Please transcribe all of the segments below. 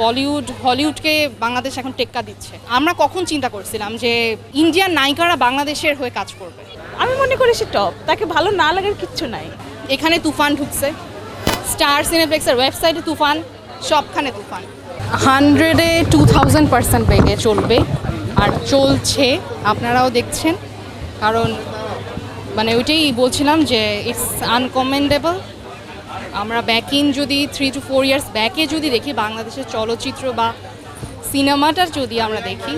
বলিউড হলিউডকে বাংলাদেশ এখন টেক্কা দিচ্ছে। আমরা কখন চিন্তা করছিলাম যে ইন্ডিয়ান নায়িকারা বাংলাদেশের হয়ে কাজ করবে? আমি মনে করি সে টপ তাকে ভালো না লাগার কিচ্ছু নাই। এখানে তুফান ঢুকছে। স্টার সিনেপ্লেক্সের ওয়েবসাইটে তুফান সবখানে তুফান। হান্ড্রেডে টু থাউজেন্ড পার্সেন্ট বেগে চলবে আর চলছে আপনারাও দেখছেন। কারণ মানে ওইটাই বলছিলাম যে ইটস আনকমেন্ডেবল আমরা ব্যাক ইন যদি থ্রি টু ফোর ইয়ার্স ব্যাকে যদি দেখি বাংলাদেশের চলচ্চিত্র বা সিনেমাটার যদি আমরা দেখি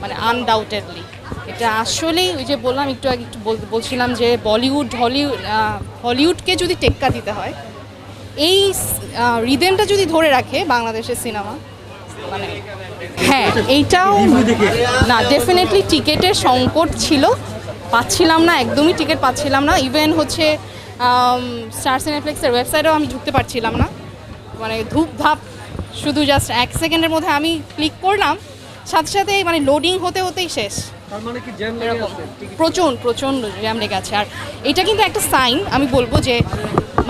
মানে আনডাউটেডলি এটা আসলেই ওই যে বললাম, একটু আগে একটু বল- বলছিলাম যে বলিউড, হলিউড হলিউডকে যদি টেক্কা দিতে হয়, এই রিদেমটা যদি ধরে রাখে বাংলাদেশের সিনেমা মানে হ্যাঁ এইটাও না ডেফিনেটলি টিকেটের সংকট ছিল, পাচ্ছিলাম না, একদমই টিকিট পাচ্ছিলাম না ইভেন হচ্ছে স্টার সিনেপ্লেক্সের ওয়েবসাইটেও আমি ঢুকতে পারছিলাম না। মানে ধূপ ধাপ শুধু জাস্ট এক সেকেন্ডের মধ্যে আমি ক্লিক করলাম। সাথে সাথে মানে লোডিং হতে হতেই শেষ। তার জ্যাম লেগে এরকম। আছে প্রচণ্ড প্রচণ্ড জ্যাম লেগে আছে। আর এটা কিন্তু একটা সাইন আমি বলব যে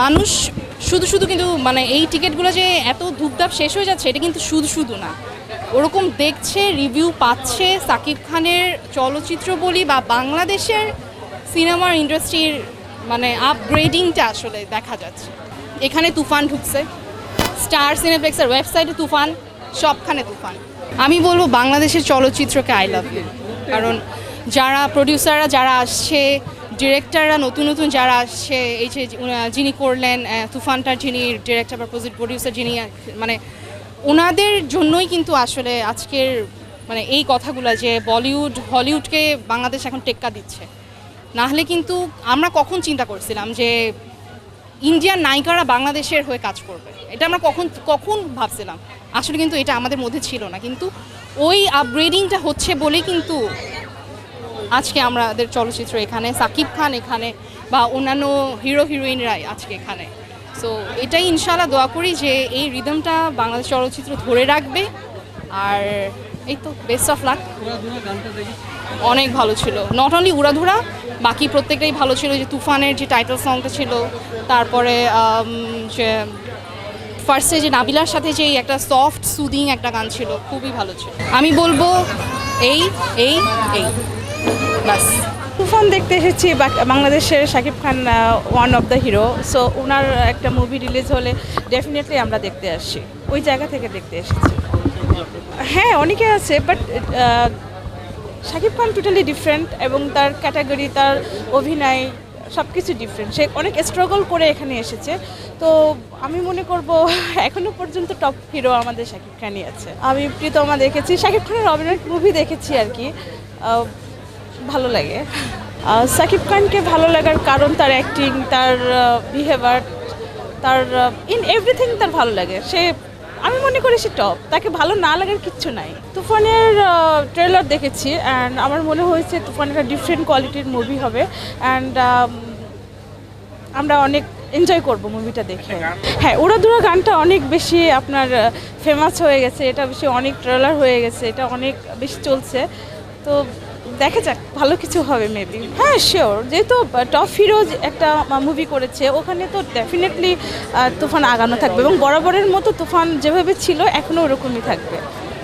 মানুষ শুধু শুধু কিন্তু মানে এই টিকিটগুলো যে এত ধূপধাপ শেষ হয়ে যাচ্ছে এটা কিন্তু শুধু শুধু না। ওরকম দেখছে রিভিউ পাচ্ছে সাকিব খানের চলচ্চিত্র বলি বা বাংলাদেশের সিনেমার ইন্ডাস্ট্রির মানে আপগ্রেডিংটা আসলে দেখা যাচ্ছে। এখানে তুফান ঢুকছে। স্টার সিনেপ্লেক্সের ওয়েবসাইটে তুফান, সবখানে তুফান। আমি বলব বাংলাদেশের চলচ্চিত্রকে আই লাভ ইউ কারণ যারা প্রডিউসাররা যারা আসছে ডিরেক্টররা নতুন নতুন যারা আসছে, এই যে যিনি করলেন তুফানটার যিনি ডিরেক্টর বা প্রডিউসার যিনি মানে ওনাদের জন্যই কিন্তু আসলে আজকের মানে এই কথাগুলো যে বলিউড হলিউডকে বাংলাদেশ এখন টেক্কা দিচ্ছে। না হলে কিন্তু আমরা কখন চিন্তা করছিলাম যে ইন্ডিয়ান নায়িকারা বাংলাদেশের হয়ে কাজ করবে। এটা আমরা কখন কখন ভাবছিলাম? আসলে কিন্তু এটা আমাদের মধ্যে ছিল না। কিন্তু ওই আপগ্রেডিংটা হচ্ছে বলেই কিন্তু আজকে আমাদের চলচ্চিত্র এখানে, সাকিব খান এখানে বা অন্যান্য হিরো, হিরোইনরাই আজকে এখানে। সো এটাই ইনশাল্লাহ দোয়া করি যে এই রিদমটা বাংলাদেশ চলচ্চিত্র ধরে রাখবে। আর এই তো বেস্ট অফ লাক অনেক ভালো ছিল। নট অনলি উড়াধুরা, বাকি প্রত্যেকটাই ভালো ছিল। যে তুফানের যে টাইটেল সংটা ছিল, তারপরে যে ফার্স্টে যে নাবিলার সাথে যে একটা সফট সুদিং একটা গান ছিল, খুবই ভালো ছিল। আমি বলব, এই এই এই। বাস তুফান দেখতে এসেছি বাংলাদেশের Shakib Khan one of the hero so ওনার একটা মুভি রিলিজ হলে ডেফিনেটলি আমরা দেখতে আসছি ওই জায়গা থেকে দেখতে এসেছি। হ্যাঁ অনেকে আছে but Shakib Khan totally different এবং তার ক্যাটাগরি তার অভিনয় সব কিছু ডিফারেন্ট সে অনেক স্ট্রাগল করে এখানে এসেছে। তো আমি মনে করব, এখনও পর্যন্ত টপ হিরো আমাদের শাকিব খানই আছে। আমি প্রীতমা দেখেছি, শাকিব খানের অভিনয় মুভি দেখেছি আর কি। ভালো লাগে। সাকিব খানকে ভালো লাগার কারণ তার অ্যাক্টিং তার বিহেভিয়ার তার ইন এভরিথিং তার ভালো লাগে। সে আমি মনে করি সে টপ তাকে ভালো না লাগার কিচ্ছু নাই। তুফানের ট্রেলার দেখেছি অ্যান্ড আমার মনে হয়েছে তুফান একটা ডিফারেন্ট কোয়ালিটির মুভি হবে অ্যান্ড আমরা অনেক এনজয় করব মুভিটা দেখে। হ্যাঁ উড়াদুরা গানটা অনেক বেশি আপনার ফেমাস হয়ে গেছে এটা বেশি অনেক ট্রেলার হয়ে গেছে এটা অনেক বেশি চলছে। তো দেখা যাক, ভালো কিছু হবে মেবি হ্যাঁ শিওর যেহেতু টপ ফিরোজ একটা মুভি করেছে, ওখানে তো ডেফিনেটলি তুফান আগানো থাকবে এবং বরাবরের মতো তুফান যেভাবে ছিল, এখনও ওরকমই থাকবে।